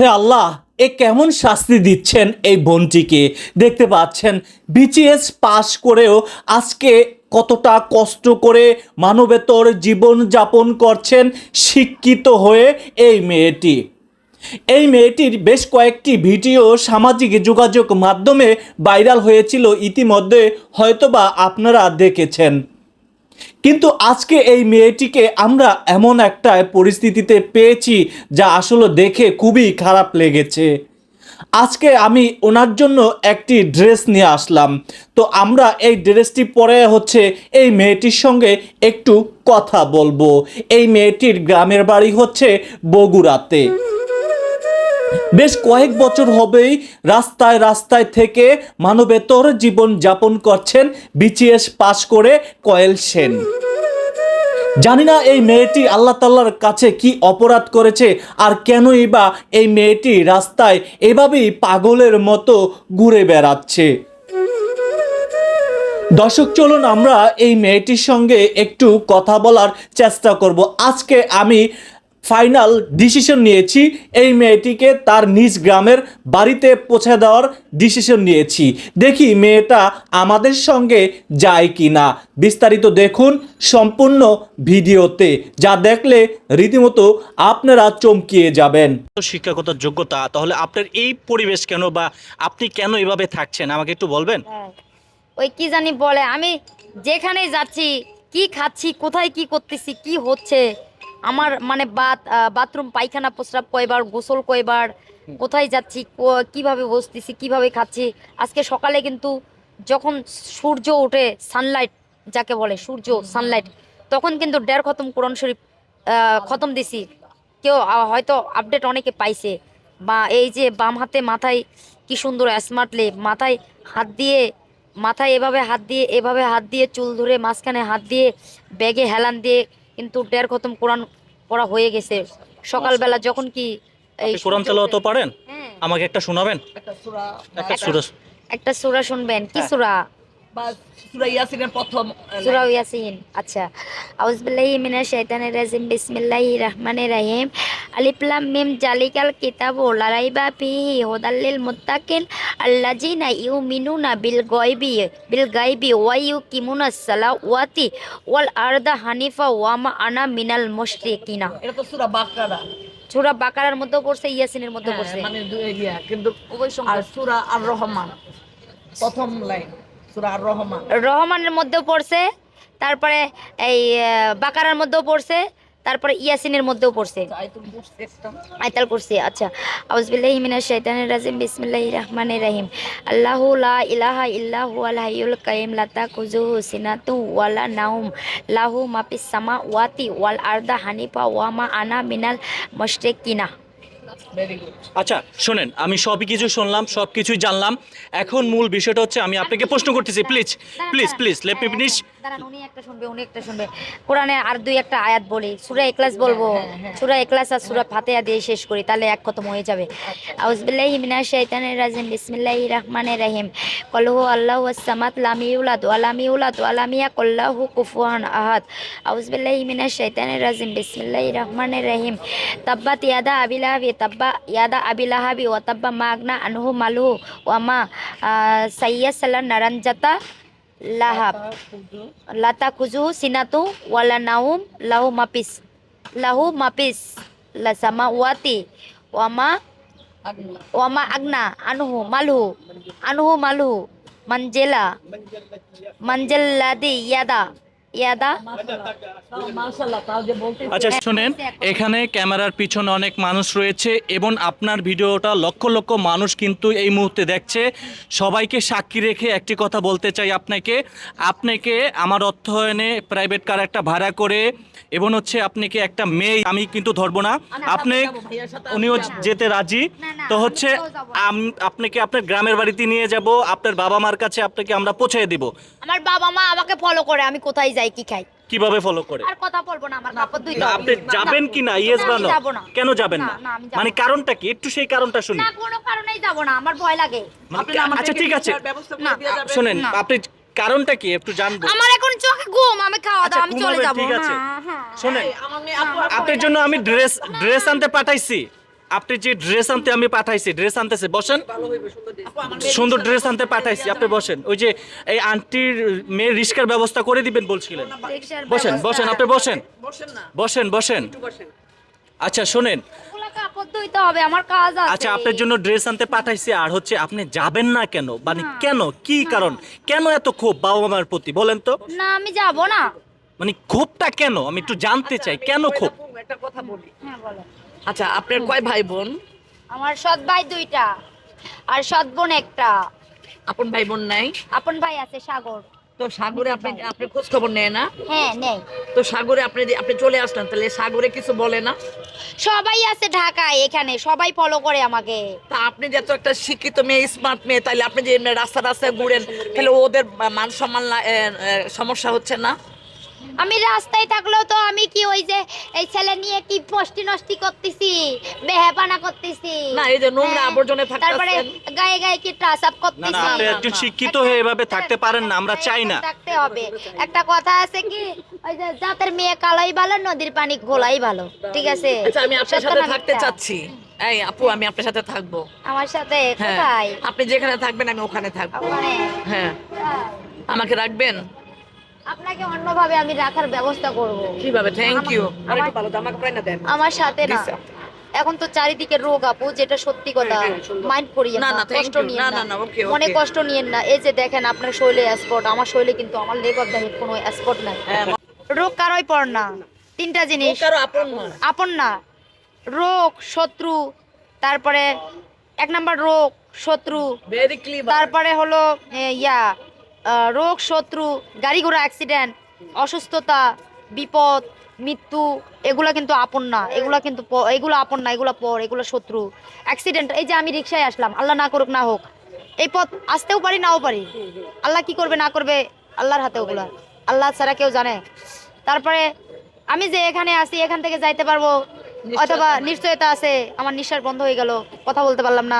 হে আল্লাহ, এ কেমন শাস্তি দিচ্ছেন এই বোনটিকে? দেখতে পাচ্ছেন বিচিএস পাশ করেও আজকে কতটা কষ্ট করে মানবেতর জীবন যাপন করছেন শিক্ষিত হয়ে এই মেয়েটি। এই মেয়েটির বেশ কয়েকটি ভিডিও সামাজিক যোগাযোগ মাধ্যমে ভাইরাল হয়েছিল ইতিমধ্যে, হয়তোবা আপনারা দেখেছেন। কিন্তু আজকে এই মেয়েটিকে আমরা এমন একটা পরিস্থিতিতে পেয়েছি যা আসলে দেখে খুবই খারাপ লেগেছে। আজকে আমি ওনার জন্য একটি ড্রেস নিয়ে আসলাম। তো আমরা এই ড্রেসটি পরে হচ্ছে এই মেয়েটির সঙ্গে একটু কথা বলব। এই মেয়েটির গ্রামের বাড়ি হচ্ছে বগুড়াতে। বেশ কয়েক বছর হবেই রাস্তায় রাস্তায় থেকে মানবেতর জীবন যাপন করছেন বিচিএস পাশ করে কয়েল সেন। জানি না এই মেয়েটি আল্লাহ তাল্লার কাছে কি অপরাধ করেছে আর কেনই বা এই মেয়েটি রাস্তায় এভাবেই পাগলের মতো ঘুরে বেড়াচ্ছে। দর্শক, চলুন আমরা এই মেয়েটির সঙ্গে একটু কথা বলার চেষ্টা করব। আজকে আমি ফাইনাল ডিসিশন নিয়েছি। এই মেয়েটিকে তার নিজ গ্রামের বাড়িতে পৌঁছে দেওয়ার ডিসিশন নিয়েছি। দেখি মেয়েটা আমাদের সঙ্গে যায় কি না বিস্তারিত দেখুন সম্পূর্ণ ভিডিওতে যা দেখলে রীতিমতো আপনারা চমকিয়ে যাবেন। শিক্ষাগত যোগ্যতা তাহলে আপনার এই পরিবেশ কেন বা আপনি কেন এভাবে থাকছেন? আমাকে একটু বলবেন? হ্যাঁ। ওই কি জানি বলে আমি যেখানেই যাচ্ছি কি খাচ্ছি কোথায় কি করতেছি কি হচ্ছে আমার মানে বাত বাথরুম পায়খানা প্রস্রাব কয়বার গোসল কয়বার কোথায় যাচ্ছি কো- কীভাবে বসতেছি কীভাবে খাচ্ছি? আজকে সকালে কিন্তু যখন সূর্য ওঠে সানলাইট যাকে বলে সূর্য সানলাইট তখন কিন্তু দেড় খতম কোরআন শরীফ খতম দিছি। কেউ হয়তো আপডেট অনেকে পাইছে। বা এই যে বাম হাতে মাথায় কি সুন্দর স্মার্টলি মাথায় হাত দিয়ে মাথায় এভাবে হাত দিয়ে এভাবে হাত দিয়ে চুল ধরে মাঝখানে হাত দিয়ে ব্যাগে হেলান দিয়ে কিন্তু দেড় খতম কোরআন পড়া হয়ে গেছে। সকালবেলা যখন কি এই কোরআন তেলাওয়াত পারেন? হ্যাঁ, আমাকে একটা শোনাবেন? একটা সূরা একটা সুরা একটা সূরা শুনবেন। কি সূরা? বা সূরা ইয়াসিনের প্রথম সূরা ইয়াসিন আচ্ছা। আউযুবিল্লাহি মিনাশ শাইতানির রাজিম বিসমিল্লাহির রহমানির রহিম। আলিফ লাম মিম জালিকাল কিতাবু লা রাইবা ফিহি হুদাল লিল মুত্তাকিন আল্লাযিনা ইউমিনুনা বিল গায়বি বিল গায়বি ওয়া ইউকিমুনা সালাওয়াতি ওয়াল আরদা হানিফা ওয়া মা আনা মিনাল মুশরিকিনা। এটা তো সূরা বাকারা। সূরা বাকারার মধ্যেও পড়ছে ইয়াসিনের মধ্যেও হ্যাঁ, পড়ছে। মানে দুই ইয়া কিন্তু উভয় আর সঙ্গে সূরা আর রহমান প্রথম লাইন। রহমানের মধ্যেও পড়ছে তারপরে এই বাকারার মধ্যেও পড়ছে তারপরে ইয়াসিনের মধ্যেও পড়ছে। আয়াতুল কুরসি কুরসি আচ্ছা। আউযুবিল্লাহি মিনাশ শাইতানির রাজিম বিসমিল্লাহির রহমানির রহিম। আল্লাহু লা ইলাহা ইল্লা হুয়াল হাইয়ুল কাইয়ুম লা তাকুযুহু সিনাতু ওয়ালা নাউম লাহু মা ফিস সামাওয়াতি ওয়াল আরদা হানিফা ওয়া মা আনা মিনাল মুশরিকিনা। আচ্ছা শোনেন আমি সবই কিছু শুনলাম সব কিছুই জানলাম। এখন মূল বিষয়টা হচ্ছে আমি আপনাকে প্রশ্ন করতেছি please please please let me finish দাঁড়ান উনি একটা শুনবে উনি একটা শুনবে। কোরআনে আর দুই একটা আয়াত বলি সূরা ইখলাস বলব। সূরা ইখলাস আর সূরা ফাতিহা দিয়ে শেষ করি তাহলে এক খতম হয়ে যাবে। আউযুবিল্লাহি মিনাশ শাইতানির রাজিম বিসমিল্লাহির রহমানির রহিম। কল হু আল্লাহু আস-সামাদ লাম ইউলাদ ওয়া লাম ইউলাদ ওয়া লাম ইয়াকুল লাহু কুফুয়ান আহাদ। আউযুবিল্লাহি মিনাশ শাইতানির রাজিম বিসমিল্লাহির রহমানির রহিম। তাব্বাত ইয়াদা আবি লাহাবি তাব্বা ইয়াদা আবি লাহাবি ওয়া তাব্বা মাগনা আনহু মালহু ওয়া মা সাইয়াসালা নারানজাতা লাহাব লাতা কুজু সিনাতু ওয়ালা নাউম লাহু মাপিস লাহু মাপিস লাসামা ওয়াতি ওয়ামা ওয়ামা আগনা আনহু মালহু আনহু মালহু মঞ্জেলা মঞ্জেল্লাদি ইয়াদা ইয়াদা? আচ্ছা শোনেন এখানে। ক্যামেরার পিছনে অনেক মানুষ রয়েছে এবং আপনার ভিডিওটা লক্ষ লক্ষ মানুষ কিন্তু এই মুহূর্তে দেখছে। সবাইকে সাক্ষী রেখে একটি কথা বলতে চাই আপনাকে। আপনাকে আমার অর্থায়নে প্রাইভেট কার একটা ভাড়া করে এবং হচ্ছে আপনাকে একটা মেয়ে আমি কিন্তু ধরবো না। আপনি উনিও যেতে রাজি? তো হচ্ছে আপনাকে আপনার গ্রামের বাড়িতে নিয়ে যাব আপনার বাবা মার কাছে আপনাকে আমরা পৌঁছে দিব। আমার বাবা মা আমাকে ফলো করে আমি কোথায় যাই? কি খাই? কীভাবে ফলো করে? আর কথা বলব না আমার কাপড় দুই না, আপনি যাবেন কি না? ইয়েস বা নো। কেন যাবেন না? মানে কারণটা কি? একটু সেই কারণটা শুনি। না কোনো কারণেই যাব না আমার ভয় লাগে। মানে আপনি আচ্ছা ঠিক আছে। শুনেন আপনি কারণটা কি? একটু জানব। আমার এখন চোখে ঘুম আমি খাওয়া আচ্ছা, দাওয়া আমি চলে যাব। ঠিক আছে। হ্যাঁ, হ্যাঁ। শুনেন আপনার জন্য আমি ড্রেস ড্রেস আনতে পাঠাইছি। আপনি যে ড্রেস আনতে আমি পাঠাইছি ড্রেস আনতেছে বসেন। সুন্দর ড্রেস আনতে পাঠাইছি আপনি বসেন। ওই যে এই আন্টির মেয়ের রিস্কার ব্যবস্থা করে দিবেন বলছিলেন। বসেন বসেন আপনি বসেন। বসেন বসেন আচ্ছা শোনেন। ওগুলা কাপড় ধুইতে হবে আমার কাজ আছে। আচ্ছা আপনার জন্য ড্রেস আনতে পাঠাইছি আর হচ্ছে আপনি যাবেন না কেন? মানে কেন? কি কারণ? কেন এত ক্ষোভ বাবা মার প্রতি? বলেন তো। না আমি যাব না। মানে ক্ষোভটা কেন? আমি একটু জানতে চাই কেন ক্ষোভ? একটা কথা বলি। হ্যাঁ বলো। আচ্ছা আপনার কয় ভাই বোন আমার সৎ ভাই দুইটা আর সৎ বোন একটা। আপন ভাই বোন নাই? আপন ভাই আছে সাগর। তো সাগরে আপনি আপনি খোঁজ খবর নেয় না? হ্যাঁ নেই তো সাগরে আপনি যে- আপনি চলে আসলেন তাহলে সাগরে কিছু বলে না? সবাই আছে ঢাকায় এখানে সবাই ফলো করে আমাকে। তা আপনি যে এত একটা শিক্ষিত মেয়ে স্মার্ট মেয়ে তাহলে আপনি যে এমনি রাস্তা রাস্তায় ঘুরেন তাহলে ওদের মান সম্মান না- এ, এ, সমস্যা হচ্ছে না? আমি রাস্তায় থাকলেও তো আমি কি ওই যে এই ছেলে নিয়ে কি পষ্টি নষ্টি করতেছি বেহাপানা করতেছি? না, এই যে নোংরা হ্যাঁ, আবর্জনে থাকতাছেন। তারপরে গায়ে গায়ে কি ট্রাস আপ করতেছি? না আপনি না, একটু শিক্ষিত হয়ে এভাবে থাকতে পারেন না আমরা চাই না। থাকতে হবে। একটা কথা আছে কি ওই যে জাতের মেয়ে কালোই ভালো নদীর পানি ঘোলাই ভালো ঠিক আছে? আচ্ছা আমি আপনার সাথে থাকতে চাচ্ছি। এই আপু আমি আপনার সাথে থাকব। আমার সাথে? হ্যাঁ কোথায়? আপনি যেখানে থাকবেন আমি ওখানে থাকব। ওখানে? হ্যাঁ। আমাকে রাখবেন? আপনাকে অন্যভাবে আমি রাখার ব্যবস্থা করব। কীভাবে? থ্যাংক ইউ আমার- আমার সাথে না। এখন তো চারিদিকে রোগ আপু যেটা সত্যি কথা মাইন্ড করিয়েন না, না না, কষ্ট. নিয়েন না, না। না, না, okay, মনে কষ্ট নিয়েন না। এই যে দেখেন আপনার শৈলে স্পট আমার শৈলে কিন্তু আমার লেগ অফ দ্য হেড কোনো স্পট নাই। হ্যাঁ, রোগ কারোই পড় না। তিনটা জিনিস। কারও আপন না। আপন না। রোগ শত্রু তারপরে এক নাম্বার রোগ শত্রু তারপরে হলো ইয়া রোগ শত্রু গাড়ি ঘোড়া অ্যাক্সিডেন্ট অসুস্থতা বিপদ মৃত্যু এগুলা কিন্তু আপন না। এগুলা কিন্তু এগুলো আপন না এগুলো পর এগুলো শত্রু। অ্যাক্সিডেন্ট এই যে আমি রিক্সায় আসলাম আল্লাহ না করুক না হোক এই পথ আসতেও পারি নাও পারি। আল্লাহ কি করবে না করবে আল্লাহর হাতে ওগুলা। আল্লাহ ছাড়া কেউ জানে। তারপরে আমি যে এখানে আসি এখান থেকে যাইতে পারব অথবা নিশ্চয়তা আছে আমার নিঃশ্বাস বন্ধ হয়ে গেল কথা বলতে পারলাম না।